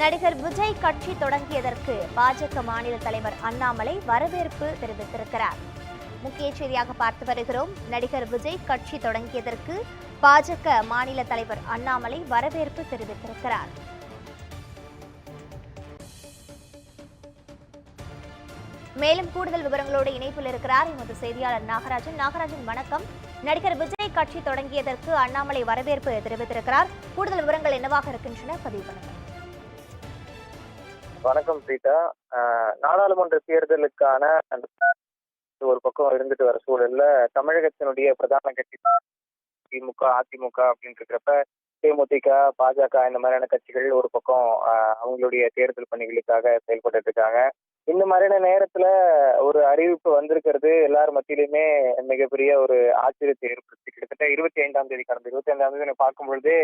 நடிகர் விஜய் கட்சி தொடங்கியதற்கு பாஜக மாநில தலைவர் அண்ணாமலை வரவேற்பு தெரிவித்திருக்கிறார். முக்கிய செய்தியாக பார்த்து வருகிறோம். நடிகர் விஜய் கட்சி தொடங்கியதற்கு பாஜக மாநில தலைவர் அண்ணாமலை வரவேற்பு தெரிவித்திருக்கிறார். மேலும் கூடுதல் விவரங்களோடு இணைப்பில் இருக்கிறார் எமது செய்தியாளர் நாகராஜன். நாகராஜன் வணக்கம். நடிகர் விஜய் கட்சி தொடங்கியதற்கு அண்ணாமலை வரவேற்பு தெரிவித்திருக்கிறார். கூடுதல் விவரங்கள் என்னவாக இருக்கின்றன? பதிவு பண்ணுங்கள். வணக்கம் சீதா. ஆஹ் நாடாளுமன்ற தேர்தலுக்கான ஒரு பக்கம் இருந்துட்டு வர சூழல்ல தமிழகத்தினுடைய பிரதான கட்சி திமுக அதிமுக அப்படின்னு இருக்கிறப்ப தேமுதிக பாஜக இந்த மாதிரியான கட்சிகள் ஒரு பக்கம் ஆஹ் அவங்களுடைய தேர்தல் பணிகளுக்காக செயல்பட்டு இருக்காங்க. இந்த மாதிரியான நேரத்துல ஒரு அறிவிப்பு வந்திருக்கிறது எல்லார் மத்தியிலுமே மிகப்பெரிய ஒரு ஆச்சரியத்தை ஏற்படுத்தி கிட்டத்தட்ட இருபத்தி ஐந்தாம் தேதி கடந்த இருபத்தி ஐந்தாம் தேதி பார்க்கும் பொழுது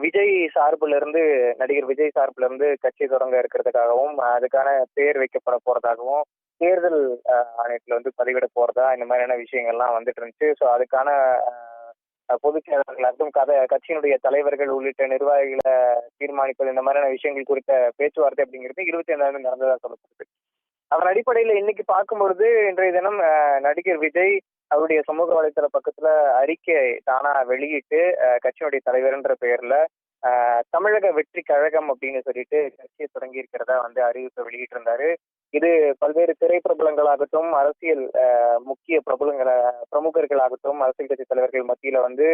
விஜய் சார்புல இருந்து நடிகர் விஜய் சார்புல இருந்து கட்சி தொடங்க இருக்கிறதுக்காகவும் அதுக்கான பேர் வைக்கப்பட போறதாகவும் தேர்தல் ஆஹ் ஆணையத்துல வந்து பதிவிட போறதா இந்த மாதிரியான விஷயங்கள்லாம் வந்துட்டு இருந்துச்சு. ஸோ அதுக்கான ஆஹ் பொதுச் கதை கட்சியினுடைய தலைவர்கள் உள்ளிட்ட நிர்வாகிகளை தீர்மானிப்பது இந்த மாதிரியான விஷயங்கள் குறித்த பேச்சுவார்த்தை அப்படிங்கிறது இருபத்தி ஐந்தாம் நடந்ததாக நடந்ததா சொல்லப்படுது. அதன் அடிப்படையில் இன்னைக்கு பார்க்கும்பொழுது இன்றைய தினம் நடிகர் விஜய் அவருடைய சமூக வலைத்தள பக்கத்துல அறிக்கை தானா வெளியிட்டு கட்சியுடைய கட்சியினுடைய தலைவர்ன்ற பெயர்ல ஆஹ் தமிழக வெற்றி கழகம் அப்படின்னு சொல்லிட்டு கட்சியை தொடங்கி இருக்கிறதா வந்து அறிவிப்பை வெளியிட்டிருந்தாரு. இது பல்வேறு திரைப்பிரபலங்களாகட்டும் அரசியல் ஆஹ் முக்கிய பிரபலங்கள பிரமுகர்களாகட்டும் அரசியல் கட்சி தலைவர்கள் மத்தியில வந்து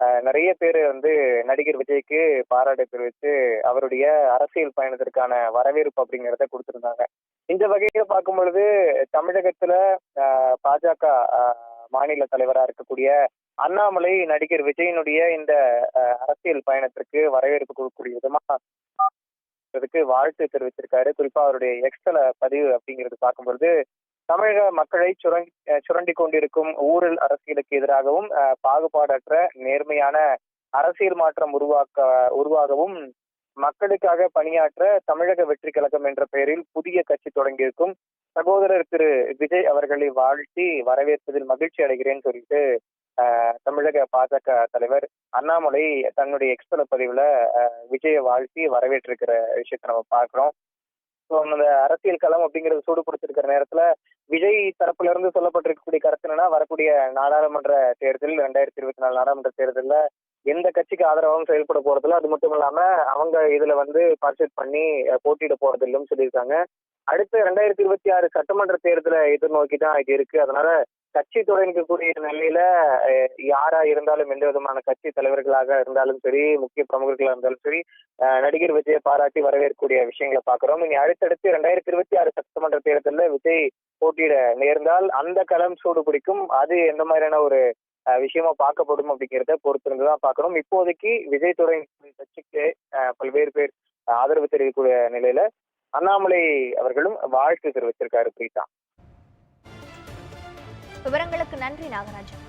ஆஹ் நிறைய பேர் வந்து நடிகர் விஜய்க்கு பாராட்டு தெரிவித்து அவருடைய அரசியல் பயணத்திற்கான வரவேற்பு அப்படிங்கிறத கொடுத்திருந்தாங்க. இந்த வகையில பார்க்கும் பொழுது தமிழகத்துல பாஜக மாநில தலைவராக இருக்கக்கூடிய அண்ணாமலை நடிகர் விஜயனுடைய இந்த அரசியல் பயணத்திற்கு வரவேற்பு கொடுக்கக்கூடிய விதமா வாழ்த்து தெரிவிச்சிருக்காரு. குறிப்பா அவருடைய எக்ஸ்தல பதிவு அப்படிங்கிறது பார்க்கும்பொழுது தமிழக மக்களை சுரண்டி சுரண்டி கொண்டிருக்கும் ஊழல் அரசியலுக்கு எதிராகவும் பாகுபாடற்ற நேர்மையான அரசியல் மாற்றம் உருவாக்க உருவாகவும் மக்களுக்காக பணியாற்ற தமிழக வெற்றி கழகம் என்ற பெயரில் புதிய கட்சி தொடங்கியிருக்கும். சகோதரர் திரு விஜய் அவர்களை வாழ்த்தி வரவேற்பதில் மகிழ்ச்சி அடைகிறேன்னு சொல்லிட்டு ஆஹ் தமிழக பாஜக தலைவர் அண்ணாமலை தன்னுடைய எக்ஸ்பல பதிவுல விஜயை வாழ்த்தி வரவேற்றிருக்கிற விஷயத்தை நம்ம பார்க்கிறோம். ஸோ அந்த அரசியல் களம் அப்படிங்கிறது சூடு பிடிச்சிருக்கிற நேரத்துல விஜய் தரப்புல இருந்து சொல்லப்பட்டிருக்கக்கூடிய கருத்து என்னன்னா வரக்கூடிய நாடாளுமன்ற தேர்தல் ரெண்டாயிரத்தி இருபத்தி நாலு நாடாளுமன்ற தேர்தலில் எந்த கட்சிக்கு ஆதரவாகவும் செயல்பட போறதில்ல. அது மட்டும் இல்லாம அவங்க இதுல வந்து பார்ட்டிசிபேட் பண்ணி போட்டியிட போறது இல்லைன்னு சொல்லியிருக்காங்க. அடுத்து ரெண்டாயிரத்தி இருபத்தி ஆறு சட்டமன்ற தேர்தலை எதிர்நோக்கி தான் இது இருக்கு. அதனால கட்சி தொடங்கக்கூடிய நிலையில யாரா இருந்தாலும் எந்த விதமான கட்சி தலைவர்களாக இருந்தாலும் சரி முக்கிய பிரமுகர்களாக இருந்தாலும் சரி நடிகர் விஜயை பாராட்டி வரவேற்கக்கூடிய விஷயங்களை பாக்குறோம் இனி அடுத்தடுத்து ரெண்டாயிரத்தி இருபத்தி ஆறு சட்டமன்ற தேர்தலில் விஜய் போட்டியிட நேர்ந்தால் அந்த களம் சூடு பிடிக்கும். அது எந்த மாதிரியான ஒரு விஷயமா பார்க்கப்படும் அப்படிங்கிறத பொறுத்திருந்துதான் பார்க்கணும். இப்போதைக்கு விஜய் துறை கட்சிக்கு பல்வேறு பேர் ஆதரவு தெரிவிக்கக்கூடிய நிலையில அண்ணாமலை அவர்களும் வாழ்த்து தெரிவிச்சிருக்காரு பிரீதா விவரங்களுக்கு நன்றி நாகராஜன்